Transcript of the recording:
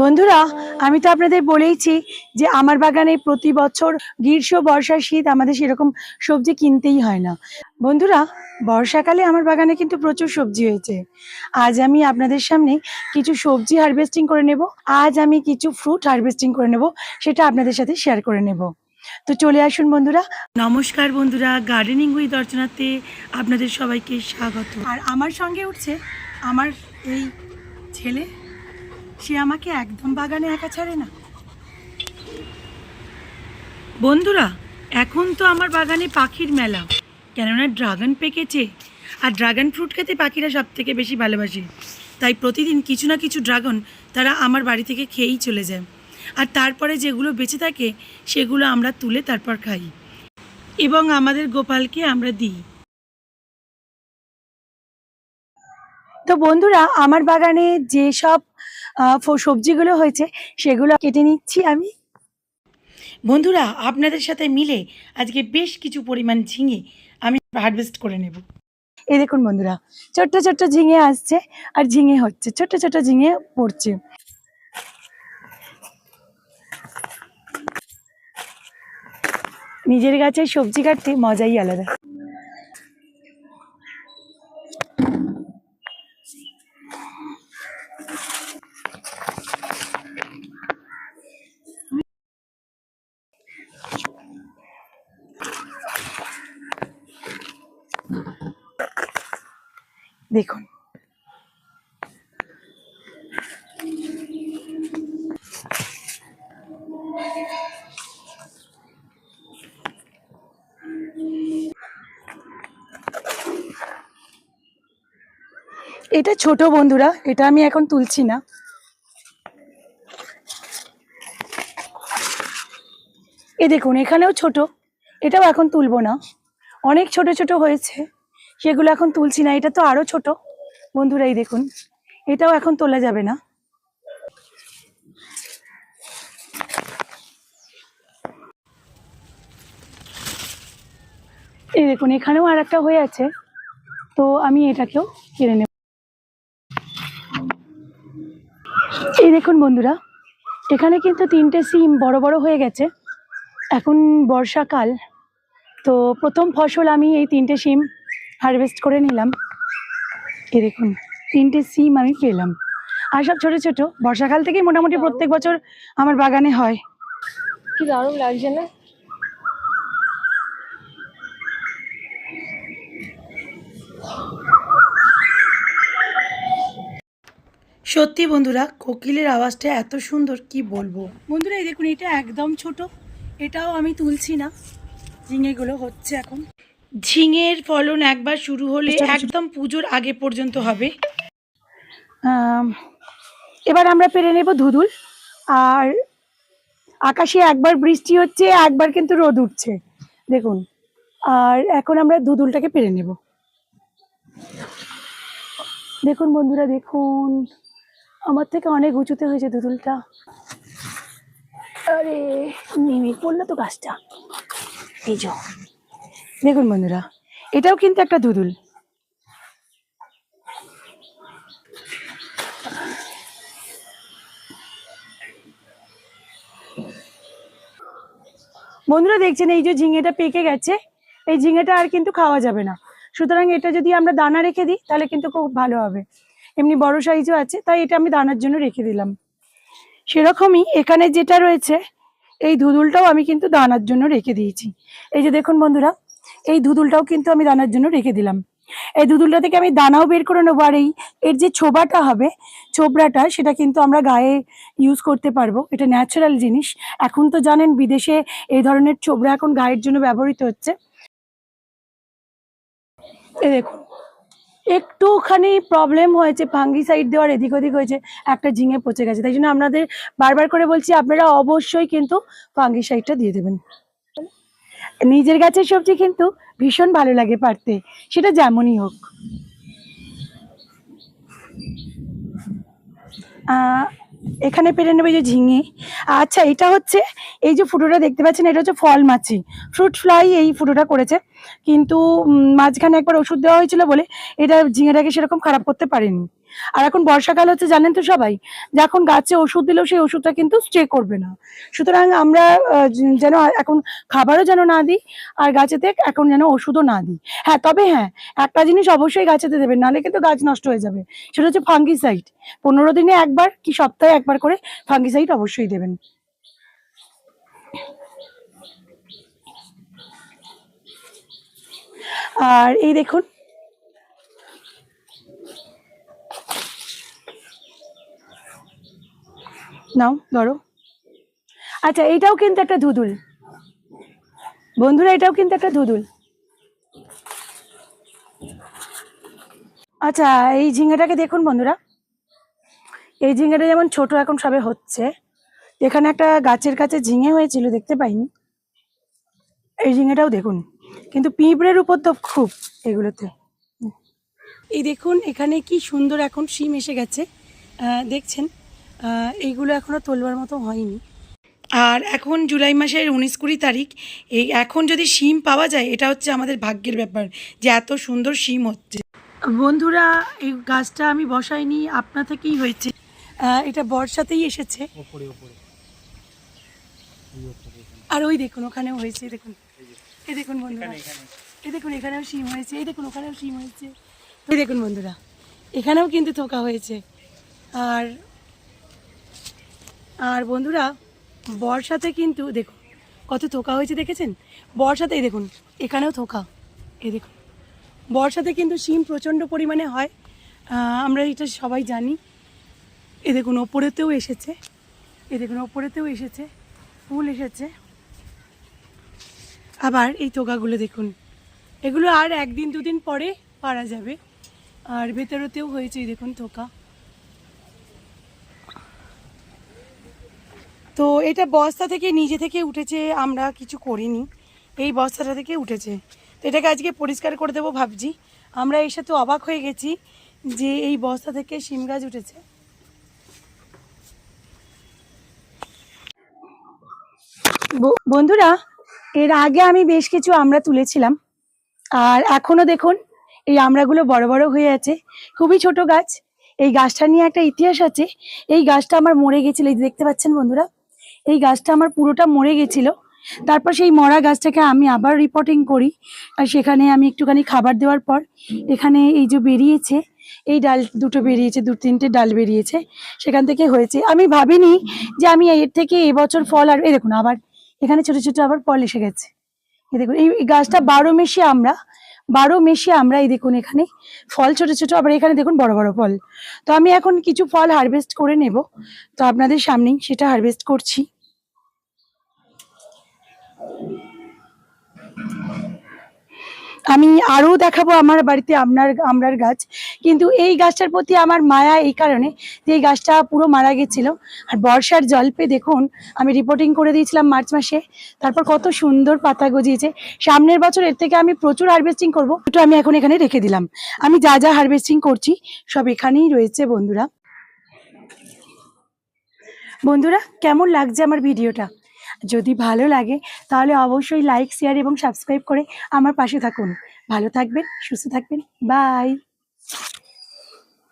বন্ধুরা আমি তো আপনাদের বলেইছি যে আমার বাগানে প্রতি বছর গ্রীষ্ম বর্ষা শীত আমাদের সেরকম সবজি কিনতেই হয় না। বন্ধুরা বর্ষাকালে আমার বাগানে কিন্তু প্রচুর সবজি হয়েছে। আজ আমি আপনাদের সামনে কিছু সবজি হারভেস্টিং করে নেব। আজ আমি কিছু ফ্রুট হারভেস্টিং করে নেব সেটা আপনাদের সাথে শেয়ার করে নেব। তো চলে আসুন বন্ধুরা। নমস্কার বন্ধুরা গার্ডেনিং উইথ অর্চনাতে আপনাদের সবাইকে স্বাগত। আর আমার সঙ্গে উঠছে আমার এই ছেলে। সে আমাকে একদম বাগানে একা ছাড়ে না। বন্ধুরা, এখন তো আমার বাগানে পাখির মেলা। কেননা ড্রাগন পেকেছে, আর ড্রাগন ফ্রুট খেতে পাখিরা সব থেকে বেশি ভালোবাসে। তাই প্রতিদিন কিছু না কিছু ড্রাগন তারা আমার বাড়ি থেকে খেয়েই চলে যায়। আর তারপরে যেগুলো বেঁচে থাকে, সেগুলো আমরা তুলে তারপর খাই। এবং আমাদের গোপালকে আমরা দিই। তো বন্ধুরা আমার বাগানে যেসব সবজিগুলো হয়েছে সেগুলো কেটে নিচ্ছি আমি। বন্ধুরা আপনাদের সাথে মিলে আজকে বেশ কিছু পরিমাণ ঝিঙে আমি হারভেস্ট করে নেব। এই দেখুন বন্ধুরা ছোট্ট ছোট্ট ঝিঙে আসছে আর ঝিঙে হচ্ছে ছোট্ট ছোট্ট ঝিঙে পড়ছে। নিজের গাছে সবজি কাটতে মজাই আলাদা। দেখুন। এটা ছোট বন্ধুরা, এটা আমি এখন তুলছি না। এ দেখুন, এখানেও ছোট, এটাও এখন তুলবো না। অনেক ছোট ছোট হয়েছে। সেগুলো এখন তুলছি না, এটা তো আরও ছোট। বন্ধুরা, এই দেখুন, এটাও এখন তোলা যাবে না। এই দেখুন, এখানেও আর একটা হয়ে আছে। তো আমি এটাকেও কেড়ে নেব। এই দেখুন, বন্ধুরা, এখানে কিন্তু তিনটে সিম বড় বড় হয়ে গেছে। এখন বর্ষাকাল তো প্রথম ফসল আমি এই তিনটে সিম হারভেস্ট করে নিলাম। এই দেখুন তিনটে সিম আমি পেলাম। আর সব ছোটো ছোটো বর্ষাকাল থেকেই মোটামুটি প্রত্যেক বছর আমার বাগানে হয়। কি দারুণ লাগছে না? সত্যি বন্ধুরা কোকিলের আওয়াজটা এত সুন্দর কি বলব? বন্ধুরা এই দেখুন এটা একদম ছোট। এটাও আমি তুলছি না। ঝিঙেগুলো হচ্ছে এখন। ঝিঙের ফলন একবার শুরু হলে একদম পুজোর আগে পর্যন্ত হবে। এবার আমরা পেরে নেব ধুদুল আর আকাশে একবার বৃষ্টি হচ্ছে একবার কিন্তু রোদ উঠছে। দেখুন আর এখন আমরা ধুধুলটাকে পেরে নেব। দেখুন বন্ধুরা দেখুন আমার থেকে অনেক উঁচুতে হয়েছে দুদুলটা আরে নেমে পড়ল তো গাছটা। দেখুন বন্ধুরা, এটাও কিন্তু একটা দুদুল। বন্ধুরা, দেখছেন, এই যে ঝিঙেটা পেকে গেছে, এই ঝিঙেটা আর কিন্তু খাওয়া যাবে না। সুতরাং এটা যদি আমরা দানা রেখে দিই, তাহলে কিন্তু খুব ভালো হবে। এমনি বড় সাইজও আছে, তাই এটা আমি দানার জন্য রেখে দিলাম। সেরকমই এখানে যেটা রয়েছে এই ধুদুলটাও আমি কিন্তু দানার জন্য রেখে দিয়েছি। এই যে দেখুন বন্ধুরা, এই ধুদুলটাও কিন্তু আমি দানার জন্য রেখে দিলাম। এই ধুদুলটা থেকে আমি দানাও বের করে নেব আর এই, এর যে ছোবাটা হবে, ছোবড়াটা, সেটা কিন্তু আমরা গায়ে ইউজ করতে পারব। এটা ন্যাচারাল জিনিস। এখন তো জানেন বিদেশে এই ধরনের ছোবড়া এখন গায়ের জন্য ব্যবহৃত হচ্ছে। এই দেখুন একটুখানি প্রবলেম হয়েছে ফাঙ্গিসাইড দেওয়ার এদিক ওদিক হয়েছে, একটা ঝিঙে পচে গেছে। তাই জন্য আপনাদের বারবার করে বলছি, আপনারা অবশ্যই কিন্তু ফাঙ্গিসাইডটা দিয়ে দেবেন। নিজের গাছের সবজি কিন্তু ভীষণ ভালো লাগে পারতে সেটা যেমনই হোক। এখানে পেরে নেবে যে ঝিঙে। আচ্ছা এটা হচ্ছে, এই যে ফুটোটা দেখতে পাচ্ছেন, এটা হচ্ছে ফল মাছি। ফ্রুট ফ্লাই এই ফুটোটা করেছে। কিন্তু মাঝখানে একবার ওষুধ দেওয়া হয়েছিল বলে এটা ঝিঙেটাকে সেরকম খারাপ করতে পারেনি। আর এখন বর্ষাকাল হচ্ছে, জানেন তো সবাই? যে এখন গাছে ওষুধ দিলেও সেই ওষুধটা কিন্তু স্টে করবে না। সুতরাং আমরা যেন এখন খাবারও যেন না দিই, আর গাছেতে এখন যেন ওষুধও না দিই। হ্যাঁ তবে হ্যাঁ একটা জিনিস অবশ্যই গাছেতে দেবেন, নাহলে কিন্তু গাছ নষ্ট হয়ে যাবে। সেটা হচ্ছে ফাঙ্গিসাইড। পনেরো দিনে একবার কি সপ্তাহে একবার করে ফাঙ্গিসাইড অবশ্যই দেবেন। আর এই দেখুন। নাও, ধরো। আচ্ছা এইটাও কিন্তু একটা ধুদুল। বন্ধুরা, এটাও কিন্তু একটা ধুদুল। আচ্ছা এই ঝিঙ্গাটাকে দেখুন বন্ধুরা। এই ঝিঙ্গাটা যেমন ছোট এখন সবে হচ্ছে। এখানে একটা গাছের কাছে ঝিঙে হয়েছিল, দেখতে পাইনি। এই ঝিঙেটাও দেখুন। কিন্তু পিঁপড়ের উপর তো খুব এগুলোতে। এই দেখুন এখানে কি সুন্দর এখন শিম এসে গেছে। দেখছেন এইগুলো এখনও তোলবার মতো হয়নি। আর এখন জুলাই মাসের উনিশ কুড়ি তারিখ এই এখন যদি শিম পাওয়া যায় এটা হচ্ছে আমাদের ভাগ্যের ব্যাপার যে এত সুন্দর শিম হচ্ছে। বন্ধুরা এই গাছটা আমি বসাইনি আপনা থেকেই হয়েছে। এটা বর্ষাতেই এসেছে। আর ওই দেখুন ওখানেও হয়েছে দেখুন। এই দেখুন বন্ধুরা। এই দেখুন এখানেও শিম হয়েছে এই দেখুন ওখানেও শিম হয়েছে। এই দেখুন বন্ধুরা এখানেও কিন্তু থোকা হয়েছে। আর আর বন্ধুরা বর্ষাতে কিন্তু দেখুন কত থোকা হয়েছে দেখেছেন? বর্ষাতে এই দেখুন এখানেও থোকা। এই দেখুন বর্ষাতে কিন্তু শিম প্রচণ্ড পরিমাণে হয়। আমরা এটা সবাই জানি। এ দেখুন ওপরেতেও এসেছে। এ দেখুন ওপরেতেও এসেছে ফুল এসেছে। আবার এই তোকাগুলো দেখুন। এগুলো আর একদিন, দুদিন পরে পারা যাবে। আর ভেতরেতেও হয়েছে দেখুন থোকা তো এটা বস্তা থেকে, নিজে থেকে উঠেছে, আমরা কিছু করিনি। এই বস্তাটা থেকে উঠেছে। তো এটাকে আজকে পরিষ্কার করে দেবো ভাবছি। আমরা এসে তো অবাক হয়ে গেছি যে এই বস্তা থেকে শিম গাছ উঠেছে। বন্ধুরা এর আগে আমি বেশ কিছু আমরা তুলেছিলাম। আর এখনও দেখুন, এই আমড়াগুলো বড় বড় হয়ে আছে। খুবই ছোট গাছ। এই গাছটা নিয়ে একটা ইতিহাস আছে। এই গাছটা আমার মরে গেছিল, এই দেখতে পাচ্ছেন বন্ধুরা? এই গাছটা আমার পুরোটা মরে গেছিল। তারপর সেই মরা গাছটাকে আমি আবার রিপোর্টিং করি। আর সেখানে আমি একটুখানি খাবার দেওয়ার পর, এখানে এই যে বেরিয়েছে, এই ডাল দুটো বেরিয়েছে, দু তিনটে ডাল বেরিয়েছে, সেখান থেকে হয়েছে। আমি ভাবিনি যে আমি এর থেকে এবছর ফল আর, এই দেখুন আবার এখানে ছোট ছোট আবার ফল এসে গেছে। এই দেখুন, এই গাছটা বারো মেশে আমরা, বারো মেশে আমরা এই দেখুন এখানে ফল ছোট ছোট, আবার এখানে দেখুন বড় বড় ফল। তো আমি এখন কিছু ফল হারভেস্ট করে নেব। তো আপনাদের সামনেই সেটা হারভেস্ট করছি। আমি আরও দেখাবো আমার বাড়িতে আপনার, আমরার গাছ। কিন্তু এই গাছটার প্রতি আমার মায়া এই কারণে যে এই গাছটা পুরো মারা গেছিল। আর বর্ষার জল পেয়ে দেখুন, আমি রিপোর্টিং করে দিয়েছিলাম মার্চ মাসে। তারপর কত সুন্দর পাতা গজিয়েছে। সামনের বছর এর থেকে আমি প্রচুর হারভেস্টিং করব তো আমি এখন এখানে রেখে দিলাম। আমি যা যা হারভেস্টিং করছি, সব এখানেই রয়েছে বন্ধুরা। বন্ধুরা, কেমন লাগছে আমার ভিডিওটা? যদি ভালো লাগে, তাহলে অবশ্যই লাইক শেয়ার এবং সাবস্ক্রাইব করে আমার পাশে থাকুন। ভালো থাকবেন, সুস্থ থাকবেন বাই